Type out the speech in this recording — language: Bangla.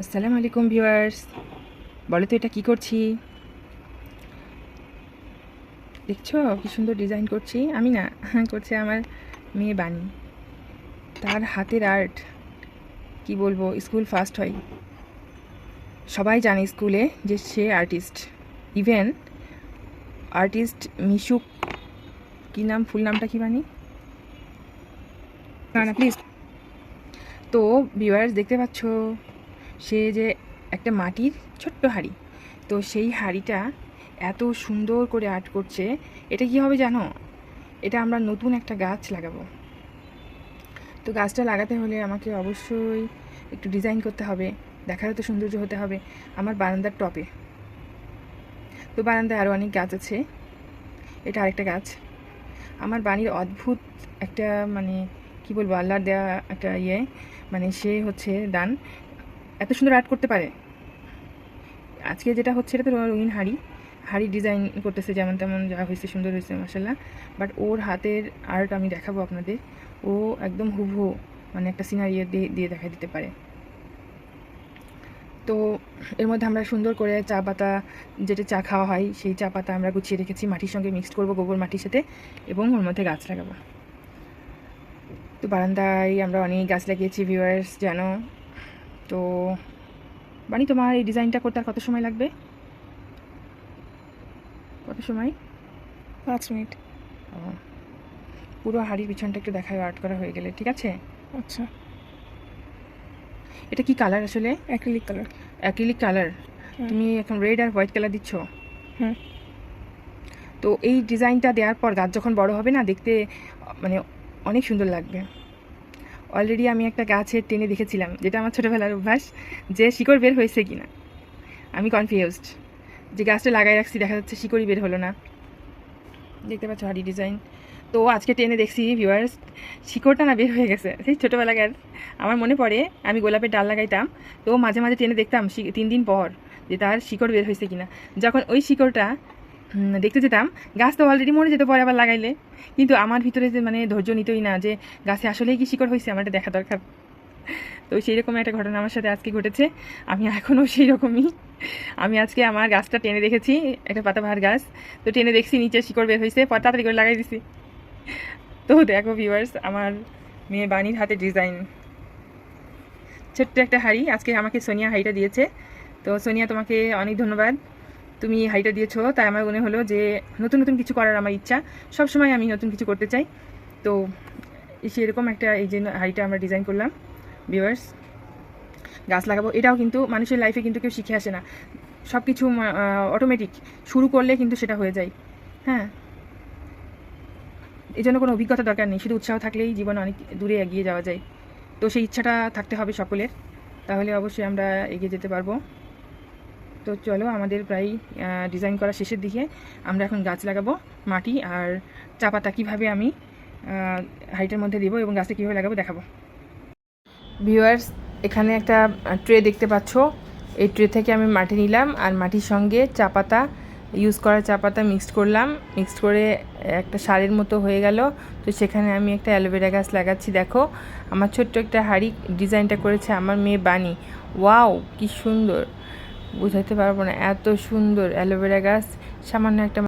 আসসালামু আলাইকুম ভিউয়ার্স। বলো তো এটা কি করছি? দেখছ কি সুন্দর ডিজাইন করছি? আমি না, করছে আমার মেয়ে বানি। তার হাতের আর্ট, কি বলব, স্কুল ফার্স্ট হয়। সবাই জানে স্কুলে যে সে আর্টিস্ট। ইভেন আর্টিস্ট মিশুক, কি নাম, ফুল নামটা কি বানি? না না, প্লিজ। তো ভিউয়ার্স, দেখতে পাচ্ছ? সে যে একটা মাটির ছোট্ট হাঁড়ি। তো সেই হাঁড়িটা এত সুন্দর করে আর্ট করছে, এটা কি হবে জানো? এটা আমরা নতুন একটা গাছ লাগাবো। তো গাছটা লাগাতে হলে আমাকে অবশ্যই একটু ডিজাইন করতে হবে, দেখারও তো সৌন্দর্য হতে হবে। আমার বারান্দার টপে। তো বারান্দায় আরও অনেক গাছ আছে। এটা আরেকটা গাছ। আমার বাড়ির অদ্ভুত একটা মানে কি বলব আল্লাহর দেওয়া একটা ইয়ে মানে সে হচ্ছে দান। এত সুন্দর আর্ট করতে পারে। আজকে যেটা হচ্ছে এটা তো রঙিন হাড়ি। হাড়ি ডিজাইন করতেছে যেমন তেমন যা হয়েছে সুন্দর হয়েছে মাসাল্লাহ বাট ওর হাতের আর্ট আমি দেখাবো আপনাদের। ও একদম হুবহু মানে একটা সিনারিও দিয়ে দেখা দিতে পারে। তো এর মধ্যে আমরা সুন্দর করে চা পাতা, যেটা চা খাওয়া হয়, সেই চা পাতা আমরা গুছিয়ে রেখেছি, মাটির সঙ্গে মিক্সড করব গোবর মাটির সাথে এবং ওর মধ্যে গাছ লাগাবো। তো বারান্দায় আমরা অনেক গাছ লাগিয়েছি ভিউয়ার্স জানো। তো বানি তোমার এই ডিজাইনটা করতে আর কত সময় লাগবে? কত সময়? পাঁচ মিনিট। ও পুরো হাড়ির পিছনটা একটু দেখায় আর্ট করা হয়ে গেলে ঠিক আছে? আচ্ছা। এটা কি কালার আসলে? Acrylic colour. Acrylic colour. তুমি এখন রেড আর হোয়াইট কালার দিচ্ছ? হুম তো এই ডিজাইনটা দেওয়ার পর গাছ যখন বড় হবে না দেখতে মানে অনেক সুন্দর লাগবে। অলরেডি আমি একটা গাছের টেনে দেখেছিলাম, যেটা আমার ছোটোবেলার অভ্যাস, যে শিকড় বের হয়েছে কি না আমি কনফিউজড যে গাছটা লাগাই রাখছি, দেখা যাচ্ছে শিকড়ই বের হলো না। দেখতে পাচ্ছ হাড়ি ডিজাইন তো আজকে টেনে দেখছি ভিউয়ার্স শিকড়টা না বের হয়ে গেছে। সেই ছোটোবেলাকার, আমার মনে পড়ে, আমি গোলাপের ডাল লাগাইতাম, তো মাঝে মাঝে টেনে দেখতাম তিন দিন পর যে তার শিকড় বের হয়েছে কিনা। যখন ওই শিকড়টা দেখতে যেতাম। গাছ তো অলরেডি মরে যেত, পরে আবার লাগাইলে। কিন্তু আমার ভিতরে যে মানে ধৈর্য নিতই না যে গাছে আসলেই কি শিকড় হয়েছে আমার দেখা দরকার। তো সেই রকম একটা ঘটনা আমার সাথে আজকে ঘটেছে। আমি এখনও সেই রকমই আমি আজকে আমার গাছটা টেনে দেখেছি, একটা পাতাবাহার গাছ। তো টেনে দেখছি, নিচে শিকড় বের হয়েছে পর তাড়াতাড়ি করে লাগাই দিছি। তো দেখো ভিউয়ার্স আমার মেয়ে বাণীর হাতে ডিজাইন ছোট্ট একটা হাড়ি, আজকে আমাকে সোনিয়া হাড়িটা দিয়েছে। তো সোনিয়া, তোমাকে অনেক ধন্যবাদ। তুমি হাইটা দিয়েছ, তাই আমার মনে হলো যে নতুন নতুন কিছু করার আমার ইচ্ছা। সব সময় আমি নতুন কিছু করতে চাই। তো সেরকম একটা এই যে হাইটা আমরা ডিজাইন করলাম ভিউয়ার্স গাছ লাগাবো, এটাও কিন্তু মানুষের লাইফে কিন্তু কেউ শিখে আসে না। সব কিছু অটোমেটিক শুরু করলে কিন্তু সেটা হয়ে যায়। হ্যাঁ। এই জন্য কোনো অভিজ্ঞতা দরকার নেই, শুধু উৎসাহ থাকলেই জীবন অনেক দূরে এগিয়ে যাওয়া যায়। তো সেই ইচ্ছাটা থাকতে হবে সকলের। তাহলে অবশ্যই আমরা এগিয়ে যেতে পারব। তো চলো আমাদের প্রায় ডিজাইন করা শেষের দিকে আমরা এখন গাছ লাগাবো, মাটি আর চা পাতা কীভাবে আমি হাইটের মধ্যে দিব এবং গাছটা কীভাবে লাগাবো দেখাবো। ভিউয়ার্স এখানে একটা ট্রে দেখতে পাচ্ছ। এই ট্রে থেকে আমি মাটি নিলাম আর মাটির সঙ্গে চা পাতা ইউজ করা চা পাতা মিক্সড করলাম। মিক্সড করে একটা সারের মতো হয়ে গেল। তো সেখানে আমি একটা অ্যালোভেরা গাছ লাগাচ্ছি, দেখো। আমার ছোট্ট একটা হাড়ি ডিজাইনটা করেছে আমার মেয়ে বানি। ওয়াও কি সুন্দর! বুঝাতে পারব না। এত সুন্দর অ্যালোভেরা গাছ সামান্য একটা